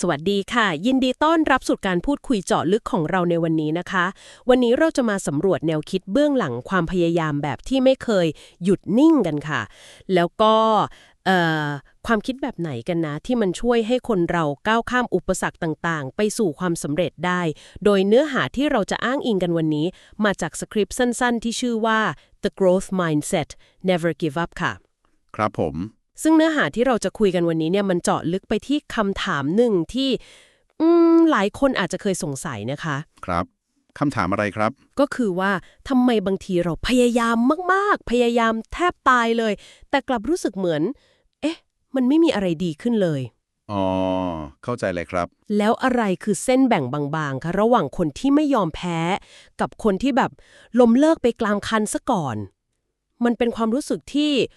สวัสดีค่ะ ยินดีต้อนรับสู่การพูดคุยเจาะลึกของเราในวันนี้นะคะ วันนี้เราจะมาสำรวจแนวคิดเบื้องหลังความพยายามแบบที่ไม่เคยหยุดนิ่งกันค่ะ แล้วก็ความคิดแบบไหนกันนะ ที่มันช่วยให้คนเราก้าวข้ามอุปสรรคต่างๆ ไปสู่ความสำเร็จได้ โดยเนื้อหาที่เราจะอ้างอิงกันวันนี้ มาจากสคริปต์สั้น ๆ ที่ชื่อว่า The Growth Mindset Never Give Up ค่ะ ครับผม ซึ่งเนื้อหาที่เราจะคุยกันวันนี้เนี่ยมันเจาะลึกไปที่คำถามหนึ่งที่อืมหลายคนอาจจะเคยสงสัยนะคะ ครับคำถามอะไรครับ ก็คือว่าทำไมบางทีเราพยายามมาก ๆ พยายามแทบตายเลย แต่กลับรู้สึกเหมือน เอ๊ะ มันไม่มีอะไรดีขึ้นเลย อ๋อ เข้าใจเลยครับ แล้วอะไรคือเส้นแบ่งบางๆคะระหว่างคนที่ไม่ยอมแพ้ กับคนที่แบบล้มเลิกไปกลางคันซะก่อน มันเป็นความรู้สึกที่เอ่อ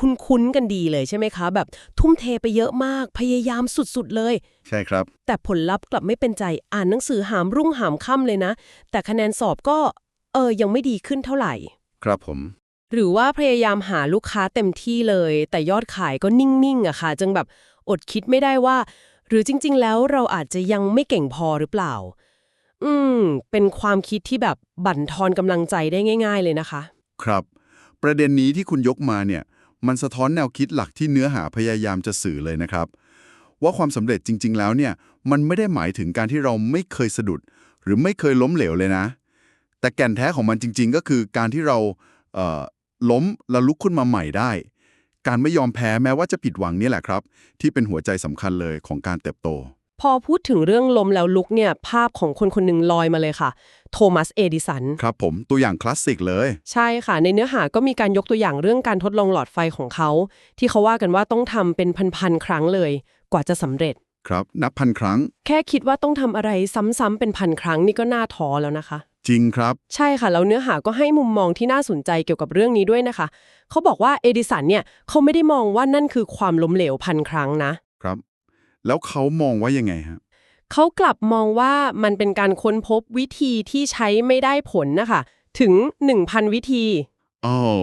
คุ้นๆกันดีเลยใช่ไหมคะ แบบทุ่มเทไปเยอะมากพยายามสุดๆเลย ใช่ครับ แต่ผลลัพธ์กลับไม่เป็นใจอ่านหนังสือหามรุ่งหามค่ำเลยนะ แต่คะแนนสอบก็เออยังไม่ดีขึ้นเท่าไหร่ ครับผม หรือว่าพยายามหาลูกค้าเต็มที่เลย แต่ยอดขายก็นิ่งๆอะค่ะจึงแบบอดคิดไม่ได้ว่า หรือจริง ๆ แล้วเราอาจจะยังไม่เก่งพอหรือเปล่า อืม เป็นความคิดที่แบบบั่นทอนกำลังใจได้ง่าย ๆ เลยนะคะ ครับ ประเด็นนี้ที่คุณยกมาเนี่ยมันสะท้อนแนวคิดหลักที่เนื้อหาพยายามจะสื่อเลยนะครับ ว่าความสำเร็จจริง ๆ แล้วเนี่ยมันไม่ได้หมายถึงการที่เราไม่เคยสะดุด หรือไม่เคยล้มเหลวเลยนะ แต่แก่นแท้ของมันจริง ๆ ก็คือการที่เราเออล้มแล้วลุกขึ้นมาใหม่ได้ การไม่ยอมแพ้แม้ว่าจะผิดหวังนี่แหละครับ ที่เป็นหัวใจสำคัญเลยของการเติบโต พอพูดถึงเรื่องล้มแล้วลุกเนี่ย ภาพของคนคนหนึ่งลอยมาเลยค่ะ โทมัส เอดิสัน ครับผมตัวอย่างคลาสสิกเลย ใช่ค่ะ ในเนื้อหาก็มีการยกตัวอย่างเรื่องการทดลองหลอดไฟของเขา ที่เขาว่ากันว่าต้องทำเป็นพันๆครั้งเลย กว่าจะสำเร็จ ครับนับพันครั้ง แค่คิดว่าต้องทำอะไรซ้ำๆเป็นพันครั้งนี่ก็น่าท้อแล้วนะคะ จริงครับ ใช่ค่ะ แล้วเนื้อหาก็ให้มุมมองที่น่าสนใจเกี่ยวกับเรื่องนี้ด้วยนะคะ เขาบอกว่าเอดิสันเนี่ยเขาไม่ได้มองว่านั่นคือความล้มเหลวพันครั้งนะครับ แล้วเขามองว่ายังไงฮะเขากลับมองว่ามันเป็นการค้นพบวิธีที่ใช้ไม่ได้ผลนะคะ ถึง 1,000 วิธีอ้าว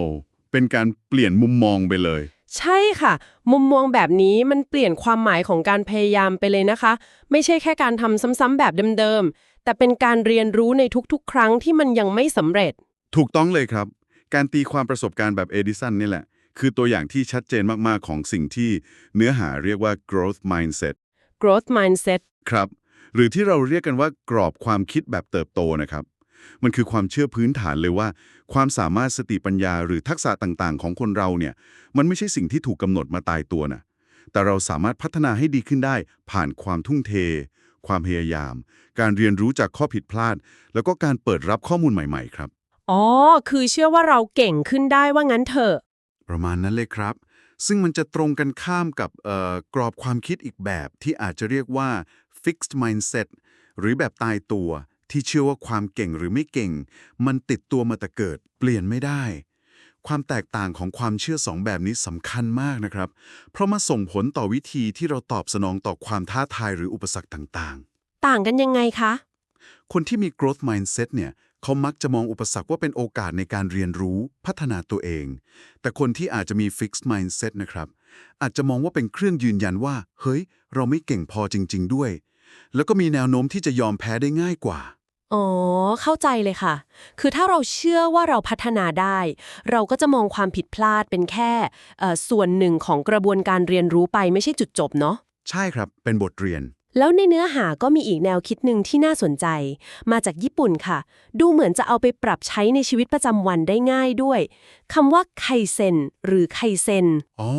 เป็นการเปลี่ยนมุมมองไปเลย ใช่ค่ะ มุมมองแบบนี้มันเปลี่ยนความหมายของการพยายามไปเลยนะคะ ไม่ใช่แค่การทำซ้ำๆแบบเดิมๆ แต่เป็นการเรียนรู้ในทุกๆ ครั้งที่มันยังไม่สำเร็จ ถูกต้องเลยครับ การตีความประสบการณ์แบบเอดิสันนี่แหละ คือตัวอย่างที่ชัดเจนมาก ๆ ของสิ่งที่เนื้อหาเรียกว่า growth mindset growth mindset ครับ หรือที่เราเรียกกันว่ากรอบความคิดแบบเติบโตนะครับ มันคือความเชื่อพื้นฐานเลยว่า ความสามารถสติปัญญาหรือทักษะต่างๆ ของคนเราเนี่ยมันไม่ใช่สิ่งที่ถูกกำหนดมาตายตัวนะแต่เราสามารถพัฒนาให้ดีขึ้นได้ ผ่านความทุ่มเท ความพยายาม การเรียนรู้จากข้อผิดพลาด แล้วก็การเปิดรับข้อมูลใหม่ ๆ ครับ อ๋อ คือเชื่อว่าเราเก่งขึ้นได้ว่างั้นเถอะ ประมาณนั้นเลยครับ ซึ่งมันจะตรงกันข้ามกับเอ่อกรอบความคิดอีกแบบที่อาจจะเรียกว่า fixed mindset หรือแบบตายตัวที่เชื่อว่าความเก่งหรือไม่เก่ง มันติดตัวมาแต่เกิด เปลี่ยนไม่ได้ ความแตกต่างของความเชื่อสองแบบนี้สำคัญมากนะครับ เพราะมาส่งผลต่อวิธีที่เราตอบสนองต่อความท้าทายหรืออุปสรรคต่างต่างกันยังไงคะๆคนที่มี growth mindset เนี่ย เขามักจะมองอุปสรรคว่าเป็นโอกาสในการเรียนรู้พัฒนาตัวเอง แต่คนที่อาจจะมี fixed mindset นะครับ อาจจะมองว่าเป็นเครื่องยืนยันว่า เฮ้ย เราไม่เก่งพอจริง ๆ ด้วย แล้วก็มีแนวโน้มที่จะยอมแพ้ได้ง่ายกว่า อ๋อ เข้าใจเลยค่ะ คือถ้าเราเชื่อว่าเราพัฒนาได้ เราก็จะมองความผิดพลาดเป็นแค่เอ่อส่วนหนึ่งของกระบวนการเรียนรู้ไปไม่ใช่จุดจบเนาะ ใช่ครับ เป็นบทเรียน แล้วในเนื้อหาก็มีอีกแนวคิดหนึ่งที่น่าสนใจ มาจากญี่ปุ่นค่ะ ดูเหมือนจะเอาไปปรับใช้ในชีวิตประจำวันได้ง่ายด้วยคำว่าไคเซนหรือไคเซนอ๋อ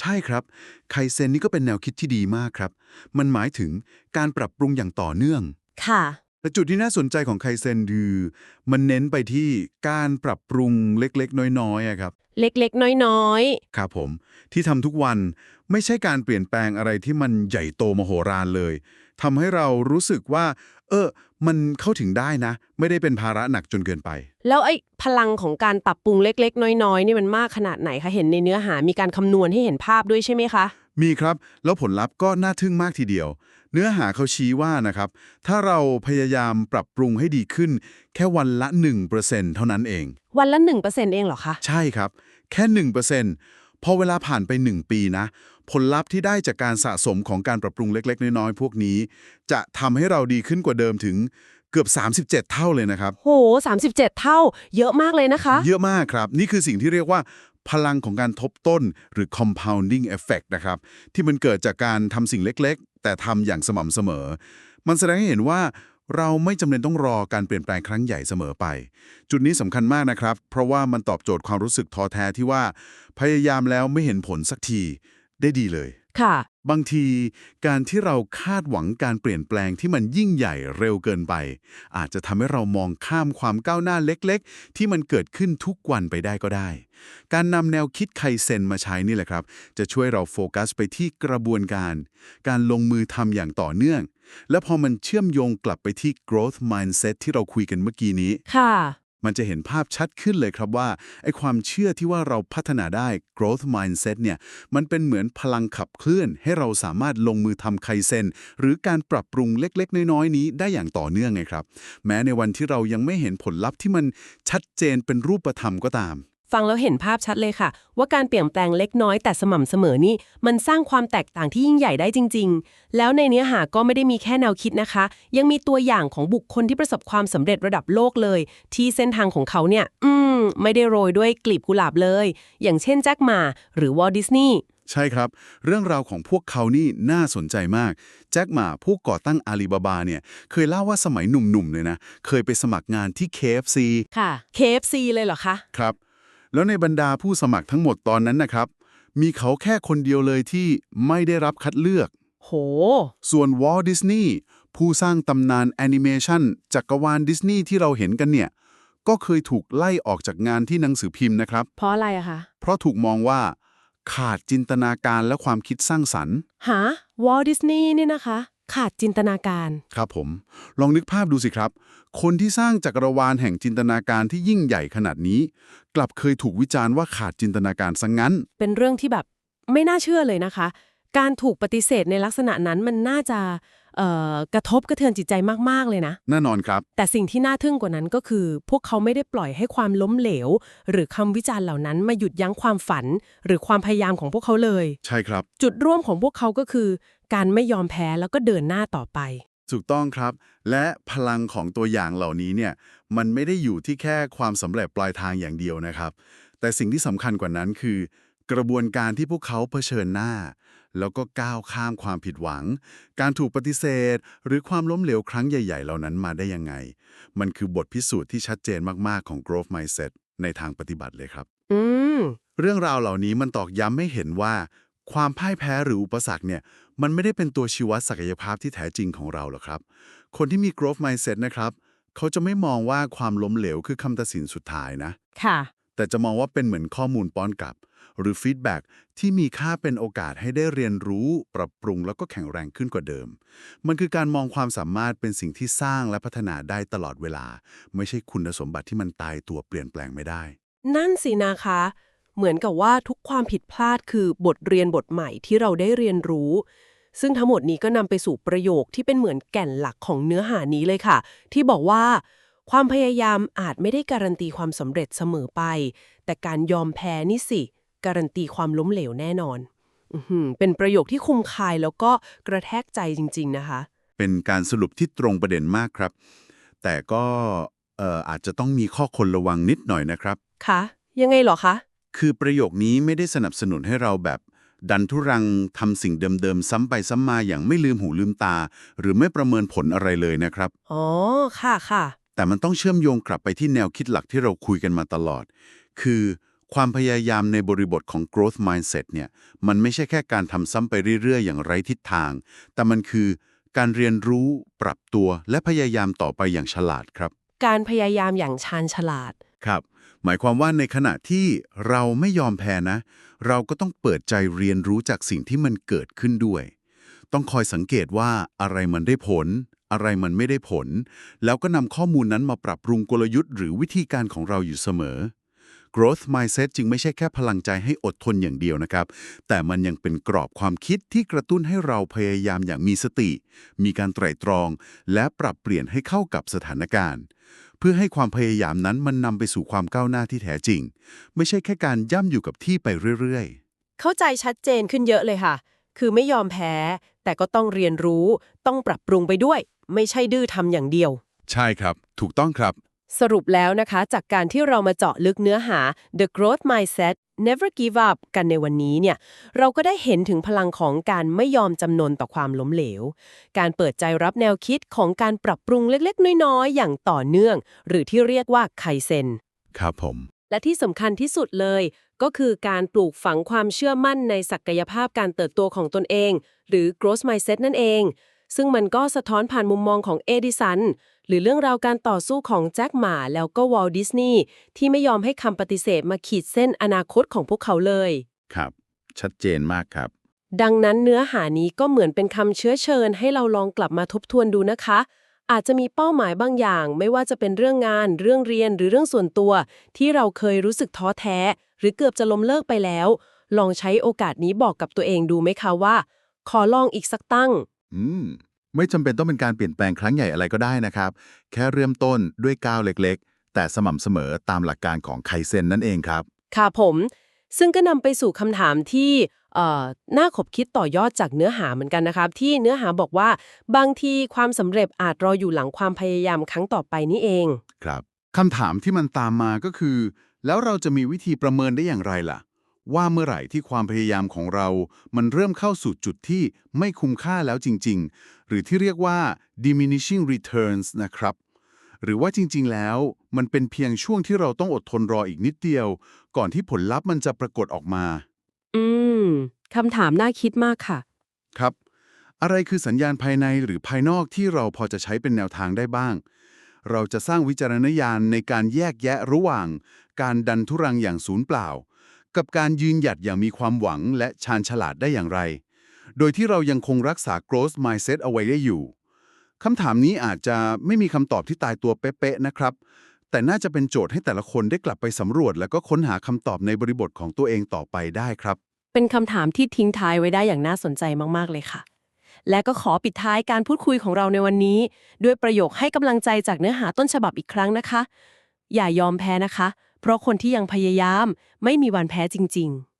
ใช่ครับ ไคเซนนี่ก็เป็นแนวคิดที่ดีมากครับ มันหมายถึงการปรับปรุงอย่างต่อเนื่อง ค่ะแต่จุดที่น่าสนใจของไคเซนคือ มันเน้นไปที่การปรับปรุงเล็กๆ น้อยๆอะครับ เล็กๆ น้อยครับผม ที่ทำทุกวันไม่ใช่การเปลี่ยนแปลงอะไรที่มันใหญ่โตมโหฬารเลยทำให้เรารู้สึกว่า เออ มันเข้าถึงได้นะ ไม่ได้เป็นภาระหนักจนเกินไป ๆ แล้วไอ้พลังของการปรับปรุงเล็กๆ น้อยๆนี่มันมากขนาดไหนคะ เห็นในเนื้อหามีการคำนวณให้เห็นภาพด้วยใช่ไหมคะ มีครับ แล้วผลลัพธ์ก็น่าทึ่งมากทีเดียว เนื้อหาเขาชี้ว่านะครับ ถ้าเราพยายามปรับปรุงให้ดีขึ้น แค่วันละ 1%เท่านั้นเอง วันละ 1%เองเหรอคะ ใช่ครับ แค่ 1%พอเวลาผ่านไป 1 ปีนะ ผลลัพธ์ที่ได้จากการสะสมของการปรับปรุงเล็ก ๆ น้อยๆพวกนี้ จะทำให้เราดีขึ้นกว่าเดิมถึงเกือบ 37 เท่าเลยนะครับ โห 37 เท่า เยอะมากเลยนะคะ เยอะมากครับ นี่คือสิ่งที่เรียกว่า พลังของการทบต้นหรือ compounding effect นะครับ ที่มันเกิดจากการทำสิ่งเล็กๆ แต่ทำอย่างสม่ำเสมอ มันแสดงให้เห็นว่าเราไม่จำเป็นต้องรอการเปลี่ยนแปลงครั้งใหญ่เสมอไป จุดนี้สำคัญมากนะครับ เพราะว่ามันตอบโจทย์ความรู้สึกท้อแท้ที่ว่า พยายามแล้วไม่เห็นผลสักทีได้ดีเลย ค่ะ บางทีการที่เราคาดหวังการเปลี่ยนแปลงที่มันยิ่งใหญ่เร็วเกินไป อาจจะทำให้เรามองข้ามความก้าวหน้าเล็กๆ ที่มันเกิดขึ้นทุกวันไปได้ก็ได้ การนำแนวคิดไคเซนมาใช้นี่แหละครับ จะช่วยเราโฟกัสไปที่กระบวนการ การลงมือทำอย่างต่อเนื่อง และพอมันเชื่อมโยงกลับไปที่ growth mindset ที่เราคุยกันเมื่อกี้นี้ค่ะ มันจะเห็นภาพชัดขึ้นเลยครับว่าไอ้ความเชื่อที่ว่าเราพัฒนาได้ growth mindset เนี่ยมันเป็นเหมือนพลังขับเคลื่อน ให้เราสามารถลงมือทำไคเซนหรือการปรับปรุงเล็กๆ น้อยๆ นี้ได้อย่างต่อเนื่องไงครับ แม้ในวันที่เรายังไม่เห็นผลลัพธ์ที่มันชัดเจนเป็นรูปธรรมก็ตาม ฟังแล้วเห็นภาพชัดเลยค่ะ ว่าการเปลี่ยนแปลงเล็กน้อยแต่สม่ำเสมอนี่ มันสร้างความแตกต่างที่ยิ่งใหญ่ได้จริง ๆ แล้วในเนื้อหาก็ไม่ได้มีแค่แนวคิดนะคะ ยังมีตัวอย่างของบุคคลที่ประสบความสำเร็จระดับโลกเลย ที่เส้นทางของเขาเนี่ย อืม ไม่ได้โรยด้วยกลีบกุหลาบเลย อย่างเช่นแจ็คหมาหรือวอลดิสนีย์ใช่ครับ เรื่องราวของพวกเขานี่น่าสนใจมาก แจ็คหมาผู้ก่อตั้งอาลีบาบาเนี่ย เคยเล่าว่าสมัยหนุ่มๆเลยนะ เคยไปสมัครงานที่ KFC ค่ะ KFC เลยเหรอคะ ครับ แล้วในบรรดาผู้สมัครทั้งหมดตอนนั้นนะครับ มีเขาแค่คนเดียวเลยที่ไม่ได้รับคัดเลือก โห ส่วนวอลดิสนีย์ผู้สร้างตำนานแอนิเมชันจักรวาลดิสนีย์ที่เราเห็นกันเนี่ย ก็เคยถูกไล่ออกจากงานที่หนังสือพิมพ์นะครับ เพราะอะไรอะคะ เพราะถูกมองว่า ขาดจินตนาการและความคิดสร้างสรรค์ หาวอลดิสนีย์เนี่ยนะคะ ขาดจินตนาการ ครับผม ลองนึกภาพดูสิครับ คนที่สร้างจักรวาลแห่งจินตนาการที่ยิ่งใหญ่ขนาดนี้ กลับเคยถูกวิจารณ์ว่าขาดจินตนาการซะงงั้น เป็นเรื่องที่แบบไม่น่าเชื่อเลยนะคะ การถูกปฏิเสธในลักษณะนั้นมันน่าจะเอ่อ กระทบกระเทือนจิตใจมาก ๆ เลยนะ แน่นอนครับ แต่สิ่งที่น่าทึ่งกว่านั้นก็คือ พวกเขาไม่ได้ปล่อยให้ความล้มเหลว หรือคำวิจารณ์เหล่านั้นมาหยุดยั้งความฝัน หรือความพยายามของพวกเขาเลย ใช่ครับ จุดร่วมของพวกเขาก็คือ การไม่ยอมแพ้แล้วก็เดินหน้าต่อไป ถูกต้องครับ และพลังของตัวอย่างเหล่านี้เนี่ยมันไม่ได้อยู่ที่แค่ความสำเร็จปลายทางอย่างเดียวนะครับ แต่สิ่งที่สำคัญกว่านั้นคือ กระบวนการที่พวกเขาเผชิญหน้า แล้วก็ก้าวข้ามความผิดหวัง การถูกปฏิเสธ หรือความล้มเหลวครั้งใหญ่ ๆ เหล่านั้นมาได้ยังไง มันคือบทพิสูจน์ที่ชัดเจนมาก ๆ ของ growth mindset ในทางปฏิบัติเลยครับ อืม เรื่องราวเหล่านี้มันตอกย้ำให้เห็นว่า ความพ่ายแพ้หรืออุปสรรคเนี่ย มันไม่ได้เป็นตัวชี้วัดศักยภาพที่แท้จริงของเราหรอกครับ คนที่มี growth mindset นะครับ เขาจะไม่มองว่าความล้มเหลวคือคำตัดสินสุดท้ายนะ ค่ะ แต่จะมองว่าเป็นเหมือนข้อมูลป้อนกลับ หรือฟีดแบ็กที่มีค่าเป็นโอกาสให้ได้เรียนรู้ ปรับปรุงแล้วก็แข็งแรงขึ้นกว่าเดิม มันคือการมองความสามารถเป็นสิ่งที่สร้างและพัฒนาได้ตลอดเวลา ไม่ใช่คุณสมบัติที่มันตายตัวเปลี่ยนแปลงไม่ได้ นั่นสินะคะ เหมือนกับว่าทุกความผิดพลาดคือบทเรียนบทใหม่ที่เราได้เรียนรู้ ซึ่งทั้งหมดนี้ก็นำไปสู่ประโยคที่เป็นเหมือนแก่นหลักของเนื้อหานี้เลยค่ะ ที่บอกว่าความพยายามอาจไม่ได้การันตีความสำเร็จเสมอไป แต่การยอมแพ้นี่สิ การันตีความล้มเหลวแน่นอนอื้อหือเป็นประโยคที่คุมคายแล้วก็กระแทกใจจริง ๆ นะคะ เป็นการสรุปที่ตรงประเด็นมากครับ แต่ก็เอ่ออาจจะต้องมีข้อคนระวังนิดหน่อยนะครับคะยังไงเหรอคะคือประโยคนี้ไม่ได้สนับสนุนให้เราแบบ ดันทุรังทำสิ่งเดิมๆ ซ้ำไปซ้ำมาอย่างไม่ลืมหูลืมตา หรือไม่ประเมินผลอะไรเลยนะครับ อ๋อ ค่ะค่ะ แต่มันต้องเชื่อมโยงกลับไปที่แนวคิดหลักที่เราคุยกันมาตลอด คือ ความพยายามในบริบทของ growth mindset เนี่ย มันไม่ใช่แค่การทำซ้ำไปเรื่อย ๆ อย่างไร้ทิศทาง แต่มันคือการเรียนรู้ ปรับตัว และพยายามต่อไปอย่างฉลาดครับ การพยายามอย่างชาญฉลาด ครับ หมายความว่าในขณะที่เราไม่ยอมแพ้นะ เราก็ต้องเปิดใจเรียนรู้จากสิ่งที่มันเกิดขึ้นด้วย ต้องคอยสังเกตว่าอะไรมันได้ผล อะไรมันไม่ได้ผล แล้วก็นำข้อมูลนั้นมาปรับปรุงกลยุทธ์ หรือวิธีการของเราอยู่เสมอ growth mindset จึงไม่ใช่แค่พลังใจให้อดทนอย่างเดียวนะครับ แต่มันยังเป็นกรอบความคิดที่กระตุ้นให้เราพยายามอย่างมีสติ มีการไตร่ตรอง และปรับเปลี่ยนให้เข้ากับสถานการณ์ เพื่อให้ความพยายามนั้นมันนำไปสู่ความก้าวหน้าที่แท้จริง ไม่ใช่แค่การย่ำอยู่กับที่ไปเรื่อยเข้าใจชัดเจนขึ้นเยอะเลยค่ะ คือไม่ยอมแพ้ แต่ก็ต้องเรียนรู้ ต้องปรับปรุงไปด้วย ไม่ใช่ดื้อทำอย่างเดียว ใช่ครับ ถูกต้องครับ สรุปแล้วนะคะ จากการที่เรามาเจาะลึกเนื้อหา The Growth Mindset Never Give Up กันในวันนี้เนี่ยเราก็ได้เห็นถึงพลังของการไม่ยอมจำนนต่อความล้มเหลว การเปิดใจรับแนวคิดของการปรับปรุงเล็กๆ น้อยๆ อย่างต่อเนื่อง หรือที่เรียกว่าไคเซนครับผม และที่สำคัญที่สุดเลย ก็คือการปลูกฝังความเชื่อมั่นในศักยภาพการเติบโตของตนเอง หรือ growth mindset นั่นเอง ซึ่งมันก็สะท้อนผ่านมุมมองของเอดิสัน หรือเรื่องราวการต่อสู้ของแจ็คหมาแล้วก็วอลดิสนีย์ที่ไม่ยอมให้คำปฏิเสธมาขีดเส้นอนาคตของพวกเขาเลย ครับ ชัดเจนมากครับ ดังนั้นเนื้อหานี้ก็เหมือนเป็นคำเชื้อเชิญ ให้เราลองกลับมาทบทวนดูนะคะ อาจจะมีเป้าหมายบางอย่าง ไม่ว่าจะเป็นเรื่องงาน เรื่องเรียนหรือเรื่องส่วนตัว ที่เราเคยรู้สึกท้อแท้ หรือเกือบจะล้มเลิกไปแล้ว ลองใช้โอกาสนี้บอกกับตัวเองดูไหมคะว่า ขอลองอีกสักตั้ง อืม ไม่จำเป็นต้องเป็นการเปลี่ยนแปลงครั้งใหญ่อะไรก็ได้นะครับ แค่เริ่มต้นด้วยก้าวเล็กๆ แต่สม่ำเสมอตามหลักการของไคเซนนั่นเองครับ ค่ะผม ซึ่งก็นำไปสู่คำถามที่เอ่อน่าขบคิดต่อยอดจากเนื้อหาเหมือนกันนะครับ ที่เนื้อหาบอกว่า บางทีความสำเร็จอาจรออยู่หลังความพยายามครั้งต่อไปนี่เอง ครับคำถามที่มันตามมาก็คือ แล้วเราจะมีวิธีประเมินได้อย่างไรล่ะ ว่าเมื่อไหร่ที่ความพยายามของเรา มันเริ่มเข้าสู่จุดที่ไม่คุ้มค่าแล้วจริง ๆ หรือที่เรียกว่า diminishing returns นะครับ หรือว่าจริง ๆ แล้วมันเป็นเพียงช่วงที่เราต้องอดทนรออีกนิดเดียว ก่อนที่ผลลัพธ์มันจะปรากฏออกมา อืมคำถามน่าคิดมากค่ะ ครับ อะไรคือสัญญาณภายในหรือภายนอกที่เราพอจะใช้เป็นแนวทางได้บ้าง เราจะสร้างวิจารณญาณในการแยกแยะระหว่าง การดันทุรังอย่างศูนย์เปล่า กับการยืนหยัดอย่างมีความหวังและชาญฉลาดได้อย่างไร โดยที่เรายังคงรักษา growth mindset เอาไว้ได้อยู่คำถามนี้อาจจะไม่มีคำตอบที่ตายตัวเป๊ะๆนะครับ แต่น่าจะเป็นโจทย์ให้แต่ละคนได้กลับไปสำรวจ แล้วก็ค้นหาคำตอบในบริบทของตัวเองต่อไปได้ครับ เป็นคำถามที่ทิ้งท้ายไว้ได้อย่างน่าสนใจมากๆเลยค่ะ และก็ขอปิดท้ายการพูดคุยของเราในวันนี้ ด้วยประโยคให้กำลังใจจากเนื้อหาต้นฉบับอีกครั้งนะคะ อย่ายอมแพ้นะคะ เพราะคนที่ยังพยายามไม่มีวันแพ้จริง ๆ